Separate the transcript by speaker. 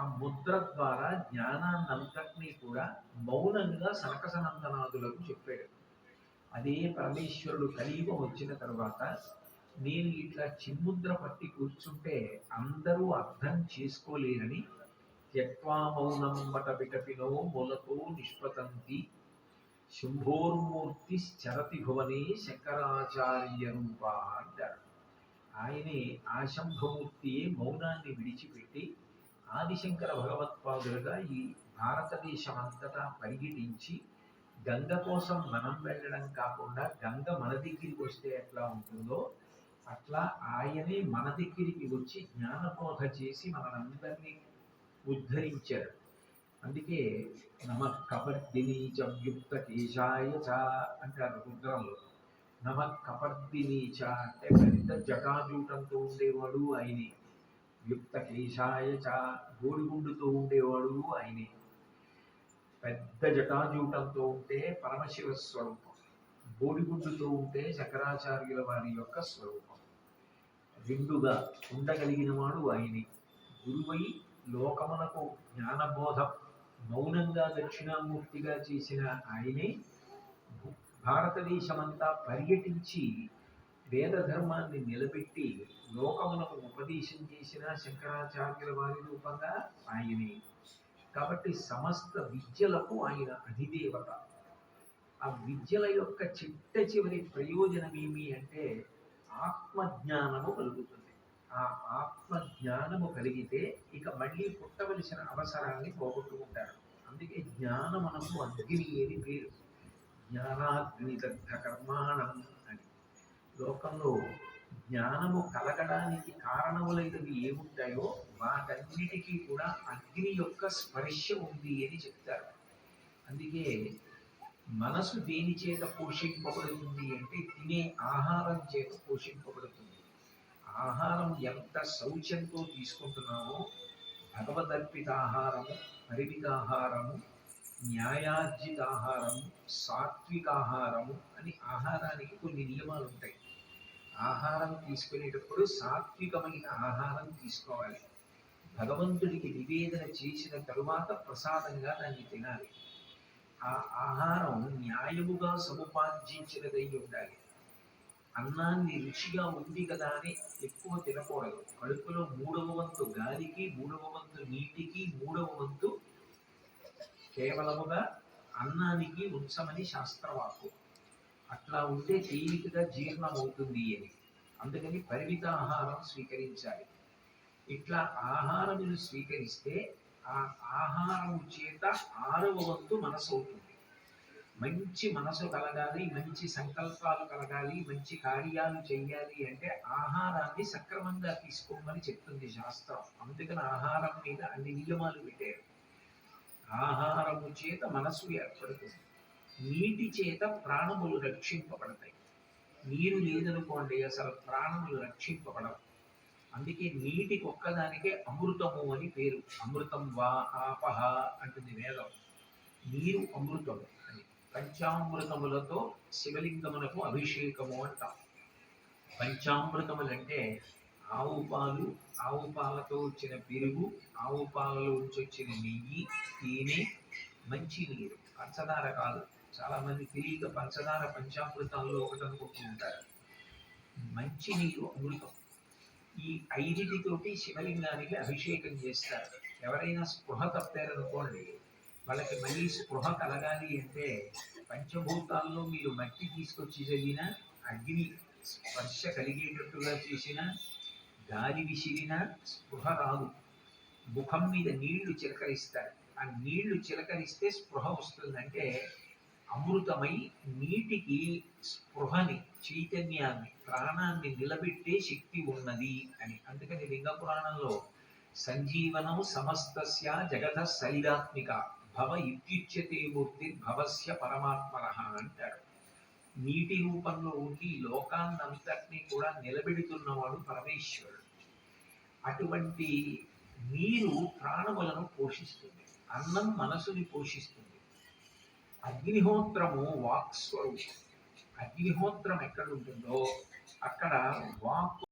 Speaker 1: ఆ ముద్ర ద్వారా జ్ఞానాన్నంతటినీ కూడా మౌనంగా సనకసనందనాదులకు చెప్పాడు. అదే పరమేశ్వరుడు కలియుగం వచ్చిన తర్వాత నేను ఇట్లా చిన్ముద్ర పట్టి కూర్చుంటే అందరూ అర్థం చేసుకోలేరని త్యక్వా మౌనం వట వికపినో మూలతో నిష్పతంతి శుంభోర్మూర్తి చరతి భువనే శంకరాచార్య రూప అంటారు. ఆయనే ఆ మౌనాన్ని విడిచిపెట్టి ఆదిశంకర భగవత్పాదులుగా ఈ భారతదేశం అంతటా పరిగెటించి గంగ కోసం మనం వెళ్ళడం కాకుండా గంగ మన దగ్గరికి వస్తే ఎట్లా ఉంటుందో అట్లా ఆయనే మన దగ్గరికి వచ్చి జ్ఞానబోధ చేసి మనందరినీ ఉద్ధరించారు అందుకే నమ కపర్దిని చయుక్త కేశాయ చ అంటారు రుద్రంలో. నమ కపర్దిని చ అంటే పెద్ద జటాజూటంతో ఉండేవాడు ఆయనే. యుక్త కేశాయ చ గోడిగుండుతో ఉండేవాడు ఆయనే. పెద్ద జటాజూటంతో ఉంటే పరమశివ స్వరూపం. గోడిగుండుతో ఉంటే శంకరాచార్యుల వారి యొక్క స్వరూపం. రెండుగా ఉండగలిగిన వాడు ఆయనే. గురువై లోకమునకు జ్ఞానబోధం మౌనంగా దక్షిణామూర్తిగా చేసిన ఆయనే. భారతదేశమంతా పర్యటించి వేద ధర్మాన్ని నిలబెట్టి లోకమునకు ఉపదేశం చేసిన శంకరాచార్యుల వారి రూపంగా ఆయనే. కాబట్టి సమస్త విద్యలకు ఆయన అధిదేవత. ఆ విద్యల యొక్క చిట్ట చివరి ప్రయోజనం ఏమి అంటే ఆత్మజ్ఞానము కలుగుతుంది. ఆ ఆత్మజ్ఞానము కలిగితే ఇక మళ్ళీ పుట్టవలసిన అవసరాన్ని పోగొట్టుకుంటారు. అందుకే జ్ఞానమునకు అగ్ని అని పేరు. జ్ఞానాగ్నిదగ్ధ కర్మాణం అని. లోకంలో జ్ఞానము కలగడానికి కారణములైనవి ఏముంటాయో వాటన్నిటికీ కూడా అగ్ని యొక్క స్పర్శ ఉంది అని చెప్తారు. అందుకే మనసు దేని చేత పోషింపబడుతుంది అంటే తినే ఆహారం చేత పోషింపబడుతుంది. ఆహారం ఎంత శౌచంతో తీసుకుంటున్నామో భగవదర్పిత ఆహారము పరిమితాహారము న్యాయార్జిత ఆహారము సాత్విక ఆహారము అని ఆహారానికి కొన్ని నియమాలు ఉంటాయి ఆహారం తీసుకునేటప్పుడు సాత్వికమైన ఆహారం తీసుకోవాలి. భగవంతుడికి నివేదన చేసిన తరువాత ప్రసాదంగా దాన్ని తినాలి. ఆ ఆహారం న్యాయముగా సముపార్జించినదై ఉండాలి. అన్నాన్ని రుచిగా ఉంది కదా అని ఎక్కువ తినకూడదు. కడుపులో మూడవ వంతు గాలికి మూడవ వంతు నీటికి మూడవ వంతు కేవలముగా అన్నానికి ఉంచమని శాస్త్రవాక్కు. అట్లా ఉంటే తేలికగా జీర్ణం అవుతుంది అని. అందుకని పరిమిత ఆహారం స్వీకరించాలి. ఇట్లా ఆహారమును స్వీకరిస్తే ఆ ఆహారము చేత ఆరవ వంతు మనసు అవుతుంది. మంచి మనసు కలగాలి మంచి సంకల్పాలు కలగాలి మంచి కార్యాలు చేయాలి అంటే ఆహారాన్ని సక్రమంగా తీసుకోమని చెప్తుంది శాస్త్రం. అందుకని ఆహారం మీద అన్ని నియమాలు పెట్టారు. ఆహారము చేత మనసు ఏర్పడుతుంది. నీటి చేత ప్రాణములు రక్షింపబడతాయి. నీరు లేదనుకోండి అసలు ప్రాణములు రక్షింపబడవు. అందుకే నీటికి ఒక్కదానికే అమృతము అని పేరు. అమృతం వా ఆపహ అంటుంది వేదం. నీరు అమృతము అని. పంచామృతములతో శివలింగమునకు అభిషేకము అంటాం. పంచామృతములంటే ఆవు పాలు ఆవు పాలతో వచ్చిన పెరుగు ఆవు పాలలో ఉంచి వచ్చిన నెయ్యి తేనె మంచి నీరు పంచదార కాదు. చాలా మంది తెలియక పంచదార పంచామృతాల్లో ఒకటి అనుకుంటూ ఉంటారు. మంచి నీరు అమృతం. ఈ ఐదిటితోటి శివలింగానికి అభిషేకం చేస్తారు. ఎవరైనా స్పృహ తప్పారనుకోండి వాళ్ళకి మళ్ళీ స్పృహ కలగాలి అంటే పంచభూతాల్లో మీరు మట్టి తీసుకొచ్చి చదివిన అగ్ని స్పర్శ కలిగేటట్టుగా చేసిన గాలి విసిరిన స్పృహ రాదు. ముఖం మీద నీళ్ళు చిలకరిస్తారు. ఆ నీళ్ళు చిలకరిస్తే స్పృహ వస్తుందంటే అమృతమై నీటికి స్పృహని చైతన్యాన్ని ప్రాణాన్ని నిలబెట్టే శక్తి ఉన్నది అని. అందుకని లింగ పురాణంలో సంజీవనం సమస్తస్య జగత శరీరాత్మిక భవ ఇత్యుచ్యతే మూర్తి భవస్య పరమాత్మన అంటాడు. నీటి రూపంలో ఉండి లోకాన్నంతటినీ కూడా నిలబెడుతున్నవాడు పరమేశ్వరుడు. అటువంటి నీరు ప్రాణములను పోషిస్తుంది. అన్నం మనసుని పోషిస్తుంది. అగ్నిహోత్రము వాక్స్వరూపం అగ్నిహోత్రం ఎక్కడ ఉంటుందో అక్కడ వాక్